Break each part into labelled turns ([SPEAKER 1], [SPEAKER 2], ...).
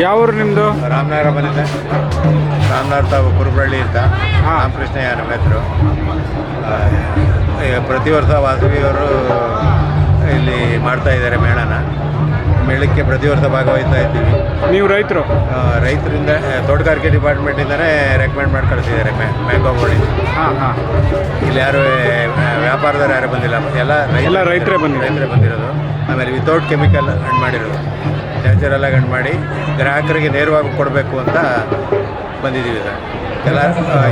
[SPEAKER 1] ಯಾವ ಊರು ನಿಮ್ಮದು
[SPEAKER 2] ರಾಮನಗರ ಬಂದಿದೆ ರಾಮನಗರ ತಾವು ಕುರುಬಳ್ಳಿ ಅಂತ.
[SPEAKER 1] ಹಾ.
[SPEAKER 2] ರಾಮಕೃಷ್ಣಯ್ಯ ನಮ್ಮ ಹೆಸರು. ಪ್ರತಿ ವರ್ಷ ವಾಸವಿಯವರು ಇಲ್ಲಿ ಮಾಡ್ತಾ ಇದ್ದಾರೆ ಮೇಳನ. ಮೇಳಕ್ಕೆ ಪ್ರತಿ ವರ್ಷ ಭಾಗವಹಿಸ್ತಾ ಇದ್ದೀವಿ.
[SPEAKER 1] ನೀವು ರೈತರು?
[SPEAKER 2] ರೈತರಿಂದ ತೋಟಗಾರಿಕೆ ಡಿಪಾರ್ಟ್ಮೆಂಟಿಂದನೇ ರೆಕಮೆಂಡ್ ಮಾಡಿ ಕಳಿಸಿದ್ದಾರೆ ಮ್ಯಾಂಗೋ ಬೋಳಿ
[SPEAKER 1] ಹಾಂ ಹಾಂ.
[SPEAKER 2] ಇಲ್ಲಿ ಯಾರು ವ್ಯಾಪಾರದವ್ರು ಯಾರು ಬಂದಿಲ್ಲ. ಎಲ್ಲ
[SPEAKER 1] ಎಲ್ಲ ರೈತರೇ ಬಂದು
[SPEAKER 2] ರೈತರೇ ಬಂದಿರೋದು. ಆಮೇಲೆ ವಿತೌಟ್ ಕೆಮಿಕಲ್ ಹಣ್ಣು ಮಾಡಿರೋದು. ನ್ಯಾಚುರಲ್ ಆಗಿ ಹಣ್ಣು ಮಾಡಿ ಗ್ರಾಹಕರಿಗೆ ನೇರವಾಗಿ ಕೊಡಬೇಕು ಅಂತ ಬಂದಿದ್ದೀವಿ ಸರ್. ಎಲ್ಲ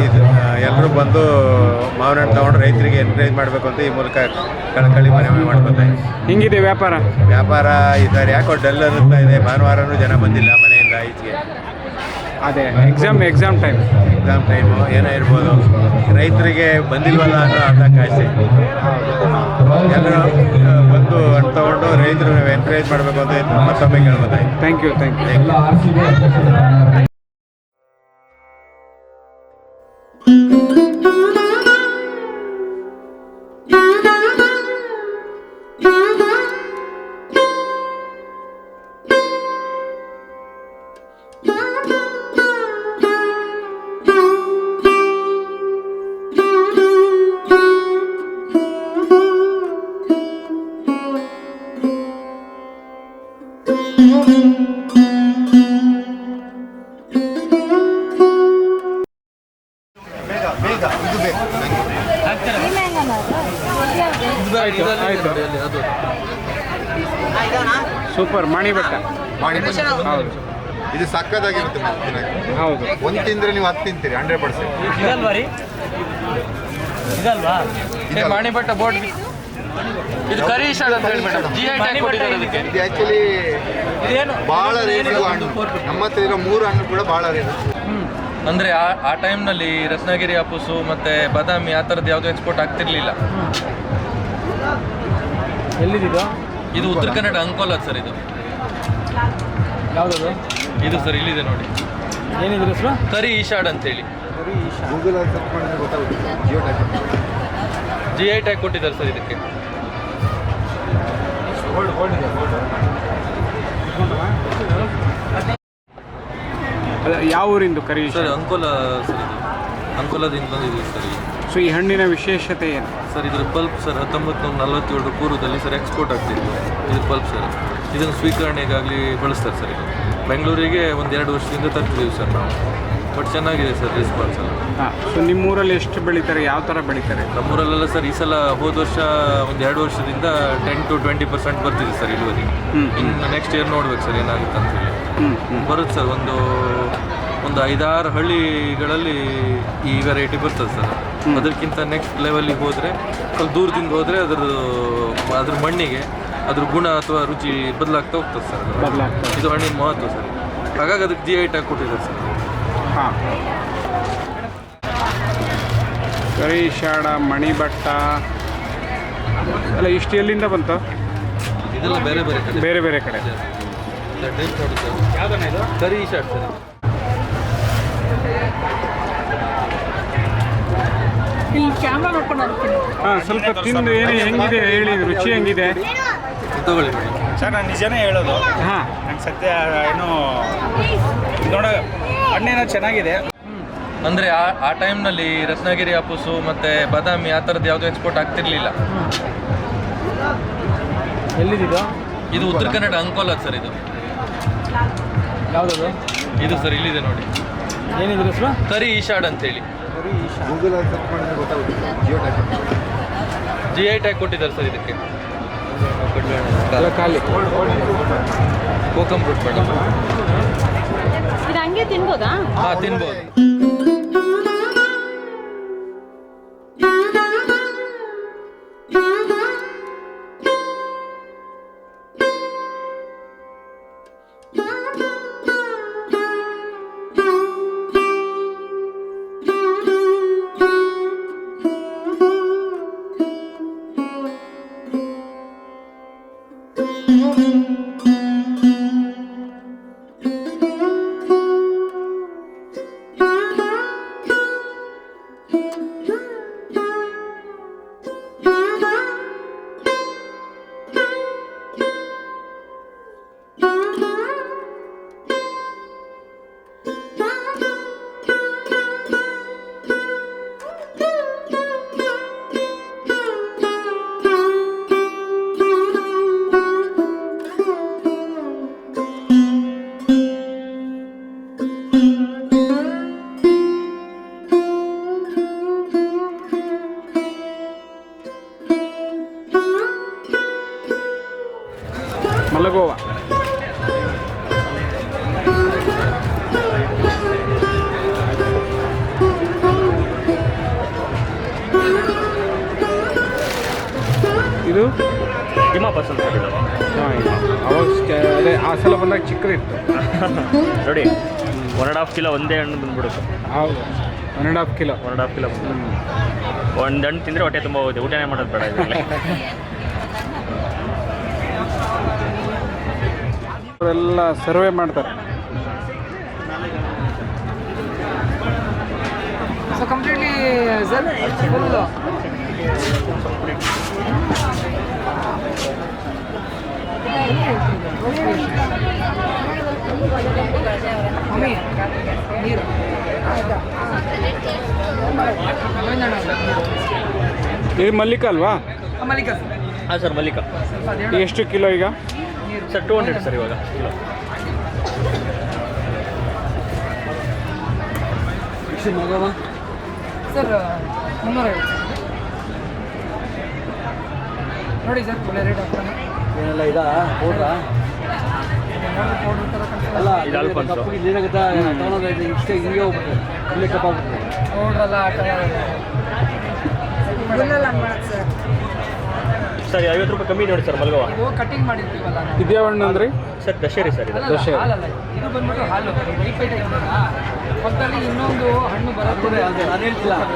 [SPEAKER 2] ಇದು ಎಲ್ಲರೂ ಬಂದು ಮಾವಿನ ಹಣ್ಣು ತೊಗೊಂಡು ರೈತರಿಗೆ ಎನ್ಕರೇಜ್ ಮಾಡಬೇಕು ಅಂತ ಈ ಮೂಲಕ ಕಳಕಳಿ ಮನವಿ ಮಾಡ್ಕೊತಾ ಹಿಂಗಿದೆ
[SPEAKER 1] ಹೆಂಗಿದೆ ವ್ಯಾಪಾರ?
[SPEAKER 2] ವ್ಯಾಪಾರ ಇದ್ದಾರೆ ಸಾರಿ ಯಾಕೋ ಡಲ್ ಅನ್ನಿಸ್ತಾ ಇದೆ. ಭಾನುವಾರನೂ ಜನ ಬಂದಿಲ್ಲ ಮನೆಯಿಂದ ಈಚೆಗೆ.
[SPEAKER 1] ಅದೇ exam exam time
[SPEAKER 2] exam time ಏನೋ ಇರ್ಬೋದು. ರೈತರಿಗೆ ಬಂದಿಲ್ವಲ್ಲ ಅನ್ನೋ ಅರ್ಥ ಅಷ್ಟೇ ಎಲ್ಲರೂ ಬಂದು ಹಣ್ಣು ತಗೊಂಡು ರೈತರು ಎನ್ಕರೇಜ್ ಮಾಡಬೇಕು ಅಂತ ಮತ್ತೊಮ್ಮೆ ಕೇಳ್ಬೋದಾಯ್ತು
[SPEAKER 1] ಥ್ಯಾಂಕ್ ಯು ಥ್ಯಾಂಕ್ ಯು ಆಯ್ತು ಆಯ್ತು. ಸೂಪರ್ ಮಣಿ ಬೆಟ್ಟ. ಹೌದು.
[SPEAKER 3] ಇದು ಸಕ್ಕತ್ತಾಗಿರುತ್ತೆ
[SPEAKER 1] ಹೌದು.
[SPEAKER 3] ಒಂದು ತಿಂದ್ರೆ ನೀವು ಹತ್ತು ತಿಂತೀರಿ ಹಂಡ್ರೆಡ್ ಪರ್ಸೆಂಟ್
[SPEAKER 4] ಇದಲ್ವಾ ರೀ? ಇದಲ್ವಾ?
[SPEAKER 5] ಮಾಣಿಬಟ್ಟ ಬೋರ್ಡ್ ಇದು ಕರೀಶ್ ಅಂತ ಹೇಳಿ ಮೇಡಮ್ ಜಿ ಐ ಟ್ಯಾಗ್ ಕೊಟ್ಟಿದ್ದಾರೆ ಅದಕ್ಕೆ.
[SPEAKER 3] ಇದು. ಆ್ಯಕ್ಚುಲಿ
[SPEAKER 4] ಇದೇನು?
[SPEAKER 3] ಭಾಳ ರೇಟ್ ಇರುವ ಹಣ್ಣು. ನಮ್ಮ ಹತ್ರ ಇರೋ ಮೂರು ಹಣ್ಣು ಕೂಡ ಭಾಳ ರೇಟ್
[SPEAKER 5] ಅಂದ್ರೆ ಆ ಆ ಟೈಮ್ನಲ್ಲಿ ರತ್ನಗಿರಿ ಅಪ್ಪುಸು ಮತ್ತೆ ಬಾದಾಮಿ ಆ ಥರದ್ದು ಯಾವುದು ಎಕ್ಸ್ಪೋರ್ಟ್ ಆಗ್ತಿರ್ಲಿಲ್ಲ.
[SPEAKER 4] ಎಲ್ಲಿದ್ದು?
[SPEAKER 5] ಇದು ಉತ್ತರ ಕನ್ನಡ ಅಂಕೋಲ ಸರ್ ಇದು.
[SPEAKER 4] ಯಾವುದದು?
[SPEAKER 5] ಇದು ಸರ್ ಇಲ್ಲಿದೆ ನೋಡಿ.
[SPEAKER 4] ಏನಿದ್ರು ಸರ್?
[SPEAKER 5] ಕರಿ ಈಶಾಡ್ ಅಂತೇಳಿ. ಜಿ ಐ ಟ್ಯಾಗ್ ಕೊಟ್ಟಿದ್ದಾರೆ ಸರ್ ಇದಕ್ಕೆ.
[SPEAKER 1] ಯಾವ ಊರಿಂದು ಕರಿ
[SPEAKER 5] ಸರ್ ಅಂಕೋಲ ಸರ್ ಇದು. ಅಂಕೋಲದಿಂದ ಬಂದಿದ್ದೀವಿ ಸರ್.
[SPEAKER 1] ಸೊ ಈ ಹಣ್ಣಿನ ವಿಶೇಷತೆ ಏನು?
[SPEAKER 5] ಸರ್ ಇದರ ಬಲ್ಪ್ ಸರ್ ಹತ್ತೊಂಬತ್ತು ನೂರ ನಲವತ್ತೇಳರ ಪೂರ್ವದಲ್ಲಿ ಸರ್ ಎಕ್ಸ್ಪೋರ್ಟ್ ಆಗ್ತಿತ್ತು. ಇದು ಬಲ್ಪ್ ಸರ್ ಇದನ್ನು ಸ್ವೀಕರಣೆಗಾಗಲಿ ಬಳಸ್ತಾರೆ ಸರ್ ಇದು ಬೆಂಗಳೂರಿಗೆ ಒಂದು ಎರಡು ವರ್ಷದಿಂದ ತರ್ತಿದ್ದೀವಿ ಸರ್ ನಾವು. ಬಟ್ ಚೆನ್ನಾಗಿದೆ ಸರ್ ರೆಸ್ಪಾನ್ಸ್ ಎಲ್ಲ.
[SPEAKER 1] ಹಾಂ ಸೊ ನಿಮ್ಮ ಊರಲ್ಲಿ ಎಷ್ಟು ಬೆಳೀತಾರೆ? ಯಾವ ಥರ ಬೆಳೀತಾರೆ?
[SPEAKER 5] ನಮ್ಮೂರಲ್ಲೆಲ್ಲ ಸರ್ ಈ ಸಲ ಹೋದ ವರ್ಷ ಒಂದು ಎರಡು ವರ್ಷದಿಂದ ಟೆನ್ ಟು ಟ್ವೆಂಟಿ ಪರ್ಸೆಂಟ್ ಬರ್ತಿದೆ ಸರ್ ಇಳುವರಿ. ಇನ್ನು ನೆಕ್ಸ್ಟ್ ಇಯರ್ ನೋಡ್ಬೇಕು ಸರ್ ಏನಾಗುತ್ತೆ ಅಂತ ಹೇಳಿ. ಬರುತ್ತೆ ಸರ್ ಒಂದು ಒಂದು ಐದಾರು ಹಳ್ಳಿಗಳಲ್ಲಿ ಈ ವೆರೈಟಿ ಬರ್ತದೆ ಸರ್ ಅದಕ್ಕಿಂತ ನೆಕ್ಸ್ಟ್ ಲೆವೆಲಿಗೆ ಹೋದರೆ ಸ್ವಲ್ಪ ದೂರದಿಂದ ಹೋದರೆ ಅದ್ರ ಅದ್ರ ಮಣ್ಣಿಗೆ ಅದ್ರ ಗುಣ ಅಥವಾ ರುಚಿ ಬದಲಾಗ್ತಾ ಹೋಗ್ತದೆ ಸರ್. ಇದು ಹಣ್ಣಿನ ಮಹತ್ವ ಸರ್. ಹಾಗಾಗಿ ಅದಕ್ಕೆ ಜಿ ಐ ಟ್ಯಾಗ್ ಕೊಟ್ಟಿದ್ದಾರೆ ಸರ್.
[SPEAKER 1] ಹಾಂ. ಮಣಿಭಟ್ಟ ಮಣಿಬಟ್ಟ ಅಲ್ಲ ಇಷ್ಟು ಎಲ್ಲಿಂದ ಬಂತು?
[SPEAKER 5] ಇದೆಲ್ಲ ಬೇರೆ ಬೇರೆ ಕಡೆ.
[SPEAKER 1] ಬೇರೆ ಬೇರೆ ಕಡೆ.
[SPEAKER 5] ಕರಿ ಶಾಡ್ ಸರ್.
[SPEAKER 6] ಇಲ್ಲಿ ಕ್ಯಾಮ್ರಾ ನೋಡ್ಕೊಂಡು ಹೋಗ್ತೀನಿ.
[SPEAKER 1] ಹಾಂ ಸ್ವಲ್ಪ ತಿಂದು ಏನು ಹೆಂಗಿದೆ ಹೇಳಿ ರುಚಿ ಹೆಂಗಿದೆ?
[SPEAKER 5] ಇದು ತಗೊಳ್ಳಿ.
[SPEAKER 7] ಸರ್ ನಾನು ನಿಜನೇ ಹೇಳೋದು.
[SPEAKER 1] ಹಾಂ.
[SPEAKER 7] ನಂಗೆ ಸತ್ಯ ಏನು ನೋಡ ಹಣ್ಣೇನೋ ಚೆನ್ನಾಗಿದೆ.
[SPEAKER 5] ಅಂದರೆ ಆ ಆ ಟೈಮ್ನಲ್ಲಿ ರತ್ನಗಿರಿ ಅಪ್ಪುಸು ಮತ್ತು ಬಾದಾಮಿ ಆ ಥರದ್ದು ಯಾವುದು ಎಕ್ಸ್ಪೋರ್ಟ್ ಆಗ್ತಿರ್ಲಿಲ್ಲ.
[SPEAKER 4] ಎಲ್ಲಿದ್ದು?
[SPEAKER 5] ಇದು ಉತ್ತರ ಕನ್ನಡ ಅಂಕೋಲ ಸರ್ ಇದು.
[SPEAKER 4] ಯಾವುದದು?
[SPEAKER 5] ಇದು ಸರ್ ಇಲ್ಲಿದೆ ನೋಡಿ.
[SPEAKER 4] ಏನಿದ್ರು ಹೆಸರು?
[SPEAKER 5] ಕರಿ ಈಶಾಡ್ ಅಂತೇಳಿ.
[SPEAKER 3] ಗೂಗಲಲ್ಲಿ ಸರ್ಚ್ ಮಾಡಿದ್ರೆ ಗೊತ್ತಾಗುತ್ತೆ. Geo type
[SPEAKER 5] G I tag ಕೊಟ್ಟಿದ್ದಾರೆ ಸರ್ ಇದಕ್ಕೆ.
[SPEAKER 1] ಕೋಕಂ ಖಾಲಿ.
[SPEAKER 5] ಕೋಕಮ್ ಮೇಡಮ್
[SPEAKER 6] ಇದು ಹಂಗೆ ತಿನ್ಬೋದಾ?
[SPEAKER 5] ಹಾಂ ತಿನ್ಬೋದು.
[SPEAKER 1] ಇದು
[SPEAKER 8] ಹಿಮಾಪಸ್ ಅಂತ
[SPEAKER 1] ಹಾಂ ಅವಾಗ ಸ್ಟ- ಅದೇ ಆ ಸಲ ಬಂದಾಗ ಚಿಕ್ಕದಿತ್ತು.
[SPEAKER 8] ನೋಡಿ ಒನ್ ಆ್ಯಂಡ್ ಹಾಫ್ ಕಿಲೋ ಒಂದೇ ಹಣ್ಣು ಬಂದ್ಬಿಡುತ್ತೆ.
[SPEAKER 1] ಹೌದು. One and half kilo
[SPEAKER 8] one and half kilo ಒಂದು ಹಣ್ಣು ತಿಂದರೆ ಹೊಟ್ಟೆ ತುಂಬ ಹೋಗುತ್ತೆ. ಊಟನೇ ಮಾಡೋದು ಬೇಡ ಇದರಲ್ಲಿ.
[SPEAKER 1] ಅವರೆಲ್ಲ ಸರ್ವೆ ಮಾಡ್ತಾರೆ.
[SPEAKER 4] ಸೊ ಕಂಪ್ಲೀಟ್ಲಿ ಸರ್ ಫುಲ್ಲು ಮಮ್ಮಿ ನೀರು
[SPEAKER 1] ಇದು ಮಲ್ಲಿಕ ಅಲ್ವಾ?
[SPEAKER 4] ಮಲ್ಲಿಕ
[SPEAKER 8] ಹಾಂ ಸರ್ ಮಲ್ಲಿಕಾ.
[SPEAKER 1] ಎಷ್ಟು ಕಿಲೋ ಈಗ?
[SPEAKER 8] ಸರ್ ಟೂ ಹಂಡ್ರೆಡ್ ಸರ್ ಇವಾಗ. ಕಿಲೋ
[SPEAKER 4] ಸರ್ ಮುನ್ನೂರೈವತ್ತು. ನೋಡಿ ಸರ್ ಒಳ್ಳೆ ರೇಟ್ ಆಗ್ತಾನೆ.
[SPEAKER 9] ಏನೆಲ್ಲ ಇದಾ? ಪೌಡ್ರಾ? ಅಲ್ಲ
[SPEAKER 8] ಇದು ಅಲ್ಫೋನ್ಸು.
[SPEAKER 9] ಇಷ್ಟೇ ಹಿಂಗೆ ಹೋಗ್ಬಿಟ್ಟು ಇಲ್ಲೇ ಆ
[SPEAKER 4] ಪೌಡ್ರೆಲ್ಲ
[SPEAKER 8] ಸರ್ ಐವತ್ತು ರೂಪಾಯಿ ಕಮ್ಮಿ ನೋಡಿ ಸರ್ ಮಲ್ಗವ.
[SPEAKER 4] ಇದು ಕಟಿಂಗ್ ಮಾಡಿರ್ತೀವಲ್ಲ ನಾವು.
[SPEAKER 1] ಇದ್ಯಾವ ಹಣ್ಣು ಅಂದ್ರಿ?
[SPEAKER 8] ಸರ್ ದಶೇರಿ ಸರ್ ಇದು.
[SPEAKER 4] ಅಲ್ಲಲ್ಲ,
[SPEAKER 1] ದೋಸೆ.
[SPEAKER 4] ಹಾಲಲ್ಲ ಇದು ಬಂದ್ಬಿಟ್ಟು ಹಾಲು ಪಕ್ಕದಲ್ಲಿ ಇನ್ನೊಂದು ಹಣ್ಣು ಬರುತ್ತೆ.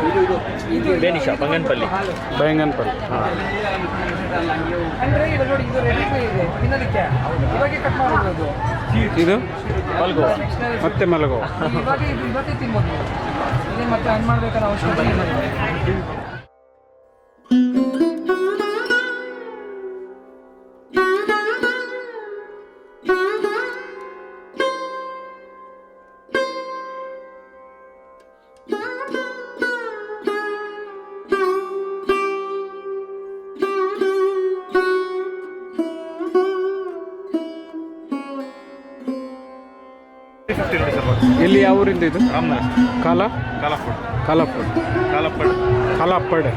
[SPEAKER 9] ಇದು ಇದು.
[SPEAKER 4] ಇದು
[SPEAKER 8] ಬೇನಿಷ ಬಂಗನ್ಪಲ್ಲಿ.
[SPEAKER 4] ಹಾಲು.
[SPEAKER 1] ಬಯಂಗನ್
[SPEAKER 4] ಅಂದ್ರೆ ಇದು ನೋಡಿ ಇದು ರೆಡಿ ಇದೆ. ತಿನ್ನೋದಕ್ಕೆ. ಇವಾಗೆ ಕಟ್ ಮಾಡಿರೋದು
[SPEAKER 1] ಇದು?
[SPEAKER 8] ಮಲ್ಗೋವ.
[SPEAKER 1] ಮತ್ತೆ ಮಲಗೋ
[SPEAKER 4] ಇವಾಗ ಇದು ಇವತ್ತೇ ತಿನ್ಬೋದು. ನೀವು. ಮತ್ತೆ ಹಣ್ಣು ಮಾಡ್ಬೇಕಾದ್ರೆ ಅವಶ್ಯಕತೆ ಇಲ್ಲ.
[SPEAKER 1] ಎಲ್ಲಿ ಯಾವ ಊರಿಂದ ಇದು?
[SPEAKER 7] ರಾಮನಗರ.
[SPEAKER 1] ಕಾಲ?
[SPEAKER 7] ಕಾಲಪ್ಪಡ್
[SPEAKER 1] ಕಾಲಪ್ಪಡ್
[SPEAKER 7] ಕಾಲಪ್ಪಡ್
[SPEAKER 1] ಕಾಲಪ್ಪಡ್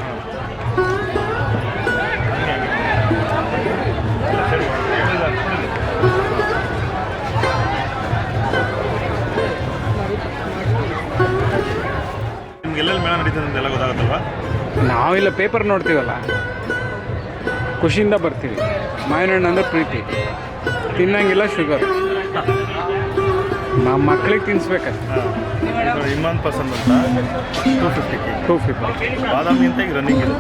[SPEAKER 7] ನಿಮ್ಗೆ ಎಲ್ಲೆಲ್ಲಿ ಮೇಳ ನಡೀತದೆ ಅಂತ ಎಲ್ಲ ಗೊತ್ತಾಗುತ್ತಲ್ವಾ?
[SPEAKER 1] ನಾವಿಲ್ಲ ಪೇಪರ್ ನೋಡ್ತೀವಲ್ಲ. ಖುಷಿಯಿಂದ ಬರ್ತೀವಿ. ಮಾವಿನ ಹಣ್ಣು ಅಂದ್ರೆ ಪ್ರೀತಿ. ತಿನ್ನಂಗಿಲ್ಲ ಶುಗರ್ ನಮ್ಮ ಮಕ್ಳಿಗೆ ತಿನ್ಸ್ಬೇಕಷ್ಟೆ
[SPEAKER 7] ಇಮಾನ್ ಪಸಂದ್ ಅಂತ. Two fifty
[SPEAKER 1] two fifty
[SPEAKER 7] Badami ಅಂತ ಈಗ ರನ್ನಿಂಗ್ ಇದೆ.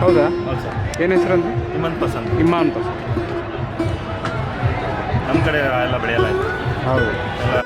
[SPEAKER 1] ಹೌದಾ? ಏನು ಹೆಸರು ಅಂದ್ರೆ
[SPEAKER 7] ಇಮಾನ್ ಪಸಂದ್.
[SPEAKER 1] ಇಮ್ಮ ಪಸಂದ್.
[SPEAKER 7] ನಮ್ಮ ಕಡೆ ಎಲ್ಲ ಬೆಳೆಯಲ್ಲ
[SPEAKER 1] ಹೌದು.
[SPEAKER 7] ಎಲ್ಲ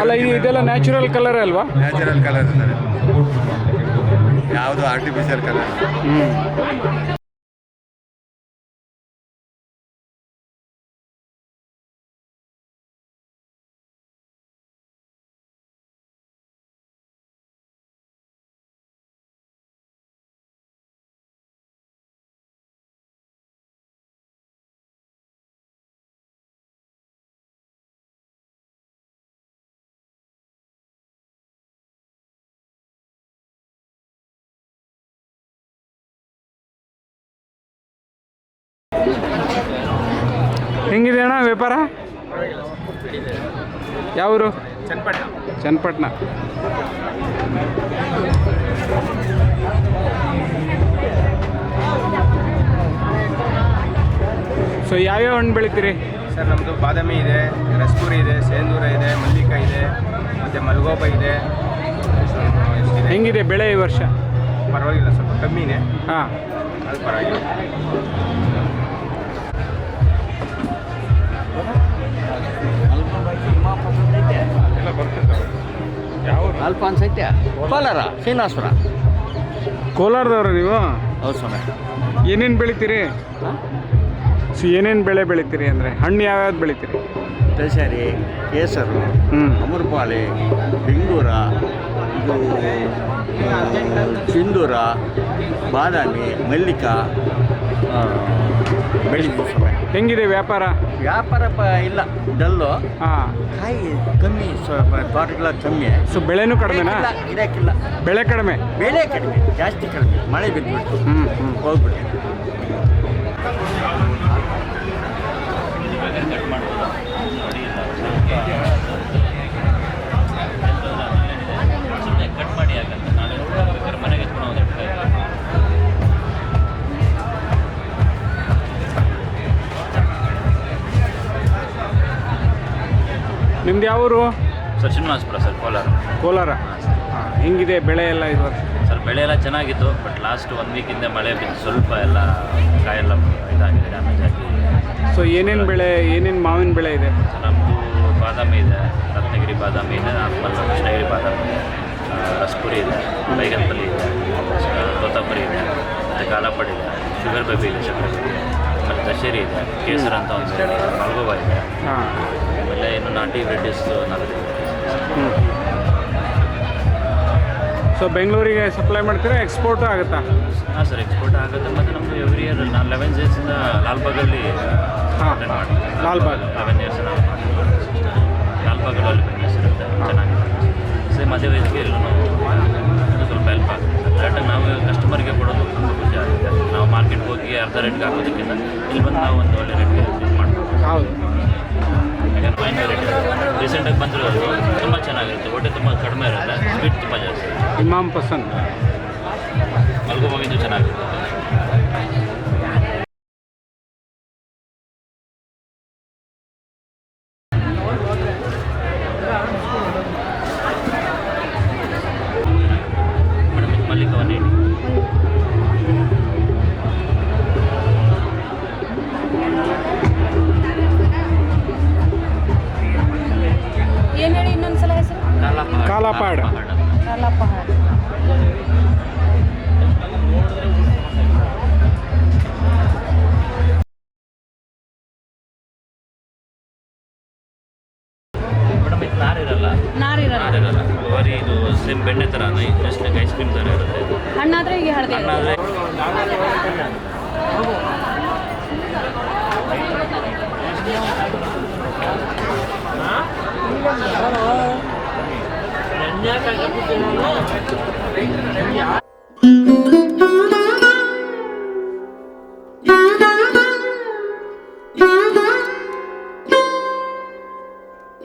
[SPEAKER 1] ಅಲ್ಲ ಇದು ಇದೆಲ್ಲ ನ್ಯಾಚುರಲ್ ಕಲರ್ ಅಲ್ವಾ?
[SPEAKER 2] ನ್ಯಾಚುರಲ್ ಕಲರ್ ಯಾವುದು ಆರ್ಟಿಫಿಷಿಯಲ್ ಕಲರ್
[SPEAKER 1] ವ್ಯಾಪಾರ? ಯಾವರು?
[SPEAKER 7] ಚನ್ನಪಟ್ಟಣ.
[SPEAKER 1] ಸೊ ಯಾವ್ಯಾವ ಹಣ್ಣು ಬೆಳಿತೀರಿ?
[SPEAKER 3] ಸರ್ ನಮ್ಮದು ಬಾದಾಮಿ ಇದೆ ರಸ್ಪೂರಿ ಇದೆ ಸೇಂದೂರ ಇದೆ ಮಲ್ಲಿಕಾಯಿ ಇದೆ ಮತ್ತು ಮಲ್ಗೋಪ ಇದೆ.
[SPEAKER 1] ಹೆಂಗಿದೆ ಬೆಳೆ ಈ ವರ್ಷ?
[SPEAKER 3] ಪರವಾಗಿಲ್ಲ ಸ್ವಲ್ಪ ಕಮ್ಮಿ ಇದೆ.
[SPEAKER 1] ಹಾಂ.
[SPEAKER 3] ಅದು ಪರವಾಗಿಲ್ಲ.
[SPEAKER 1] ಯಾವ
[SPEAKER 10] ಕೋಲಾರ ಶ್ರೀನಿವಾಸಪುರ.
[SPEAKER 1] ಕೋಲಾರದವ್ರ ನೀವು?
[SPEAKER 10] ಹೌದು ಸ್ವಾಮಿ.
[SPEAKER 1] ಏನೇನು ಬೆಳಿತೀರಿ? ಸೊ ಏನೇನು ಬೆಳೆ ಬೆಳಿತೀರಿ ಅಂದರೆ? ಹಣ್ಣು ಯಾವ್ಯಾವ್ದು ಬೆಳಿತೀರಿ?
[SPEAKER 10] ದಶರಿ ಕೇಸರು
[SPEAKER 1] ಹ್ಞೂ
[SPEAKER 10] ಅಮೃಪಾಲಿ ಬೆಂಗೂರ ಇದು ಸಿಂಧೂರ ಬಾದಾಮಿ ಮಲ್ಲಿಕ ಆ, ಬೆಳಿತೀವಿ.
[SPEAKER 1] ಹೆಂಗಿದೆ ವ್ಯಾಪಾರ?
[SPEAKER 10] ವ್ಯಾಪಾರ ಪ ಇಲ್ಲ ಡಲ್ಲು.
[SPEAKER 1] ಹಾಂ.
[SPEAKER 10] ಕಾಯಿ ಕಮ್ಮಿ ಸ್ವಲ್ಪ ತೋಟಗಳ ಕಮ್ಮಿ.
[SPEAKER 1] ಸೊ ಬೆಳೆನೂ ಕಡಿಮೆನಾ?
[SPEAKER 10] ಇಲ್ಲ
[SPEAKER 1] ಬೆಳೆ ಕಡಿಮೆ?
[SPEAKER 10] ಬೆಳೆ ಕಡಿಮೆ ಜಾಸ್ತಿ ಕಡಿಮೆ. ಮಳೆ ಬಿದ್ದುಬಿಟ್ಟು
[SPEAKER 1] ಹ್ಞೂ ಹ್ಞೂ
[SPEAKER 10] ಹೋಗ್ಬಿಟ್ಟು
[SPEAKER 1] ನಿಮ್ದು ಯಾವ ಊರು?
[SPEAKER 11] Sir Srinivaspur sir Kolar.
[SPEAKER 1] Kolar. ಹಾಂ ಹೆಂಗಿದೆ ಬೆಳೆ ಎಲ್ಲ ಇದು ವರ್ಷ?
[SPEAKER 11] ಸರ್ ಬೆಳೆ ಎಲ್ಲ ಚೆನ್ನಾಗಿತ್ತು ಬಟ್ ಲಾಸ್ಟ್ ಒನ್ ವೀಕಿಂದ ಮಳೆ ಬಿದ್ದು ಸ್ವಲ್ಪ ಎಲ್ಲ ಕಾಯೆಲ್ಲ ಇದಾಗಿದೆ ಡ್ಯಾಮೇಜ್ ಆಗಿ.
[SPEAKER 1] ಸೊ ಏನೇನು ಬೆಳೆ ಏನೇನು ಮಾವಿನ ಬೆಳೆ ಇದೆ?
[SPEAKER 11] ಸರ್ ನಮ್ಮದು ಬಾದಾಮಿ ಇದೆ. ರತ್ನಗಿರಿ ಬಾದಾಮಿ ಇದೆ ಆಮೇಲೆ ಕೃಷ್ಣಗಿರಿ ಬಾದಾಮಿ. ಇದೆ ರಸ್ಪುರಿ ಇದೆ ಬೈಗನ್ಪಲ್ಲಿ ಇದೆ ಕೊತ್ತಂಬರಿ ತೋತಾಪುರಿ ಇದೆ ಮತ್ತು ಕಾಲಾಪಡಿ ಇದೆ ಶುಗರ್ ಬೇಬಿ ಇದೆ ಶುಗರ್ ಬೇಬಿ ಮತ್ತು ದಶೇರಿ ಇದೆ ಕೇಸರ್ ಅಂತ ಒಂದು ಮಲ್ಗೋಬಾ ಇದೆ.
[SPEAKER 1] ಹಾಂ.
[SPEAKER 11] ಆಮೇಲೆ ಇನ್ನು ನಾಟಿ ವೆರೈಟೀಸ್ ನಾಲ್ಕು
[SPEAKER 1] ಸೊ ಬೆಂಗಳೂರಿಗೆ ಸಪ್ಲೈ ಮಾಡ್ತೀರಾ? ಎಕ್ಸ್ಪೋರ್ಟ್ ಆಗುತ್ತಾ?
[SPEAKER 11] ಹಾಂ ಸರ್ ಎಕ್ಸ್ಪೋರ್ಟ್ ಆಗುತ್ತೆ. ಮತ್ತು ನಮ್ಮದು ಎವ್ರಿ ಇಯರ್ ನಾನು ಲೆವೆನ್ ಇಯರ್ಸಿಂದ ಲಾಲ್ಬಾಗಲ್ಲಿ
[SPEAKER 1] ಹಾಂ ಲಾಲ್ಬಾಗ್.
[SPEAKER 11] ಲೆವೆನ್ ಇಯರ್ಸ್ ನಾವು ಲಾಲ್ಬಾಗಲ್ಲಿ ಬಿಸ್ನೆಸ್ ಇರುತ್ತೆ ಚೆನ್ನಾಗಿ ಸೇಮ್ ಅದೇ ವಯಸ್ಸಿಗೆ ನಾವು ಸ್ವಲ್ಪ ಹೆಲ್ಪ್ ಆಗುತ್ತೆ. ನಾವು ಕಸ್ಟಮರ್ಗೆ ಕೊಡೋದು ತುಂಬ ಖುಷಿ ಆಗುತ್ತೆ. ನಾವು ಮಾರ್ಕೆಟ್ಗೆ ಹೋಗಿ ಅರ್ಧ ರೇಟ್ಗೆ ಹಾಕೋದಕ್ಕಿಂತ ಇಲ್ಲಿ ಬಂದು ನಾವು ಒಂದು ಒಳ್ಳೆ ರೇಟ್ಗೆ ಮಾಡ್ಬೋದು.
[SPEAKER 1] ಹೌದು.
[SPEAKER 11] ಫೈನ್ ವೆರೈಟಿ ರೀಸೆಂಟಾಗಿ ಬಂದಿರೋದು. ತುಂಬ ಚೆನ್ನಾಗಿರುತ್ತೆ. ಹೊಟ್ಟೆ ತುಂಬ ಕಡಿಮೆ ಇರುತ್ತೆ. ಸ್ವೀಟ್ ತುಂಬ ಜಾಸ್ತಿ
[SPEAKER 1] ಇಮಾಮ್ ಪಸಂದ್.
[SPEAKER 11] ಮಲ್ಗೋವಾಗಿದ್ದು ಚೆನ್ನಾಗಿರುತ್ತೆ. ಥರ ಜಸ್ಟ್ ಐಸ್ ಕ್ರೀಮ್ ಥರ ಇರುತ್ತೆ.
[SPEAKER 6] ಹಣ್ಣಾದ್ರೆ ಈಗ ಹಳದಿ
[SPEAKER 11] ಹಣ್ಣಾದರೆ
[SPEAKER 6] ಹಾ?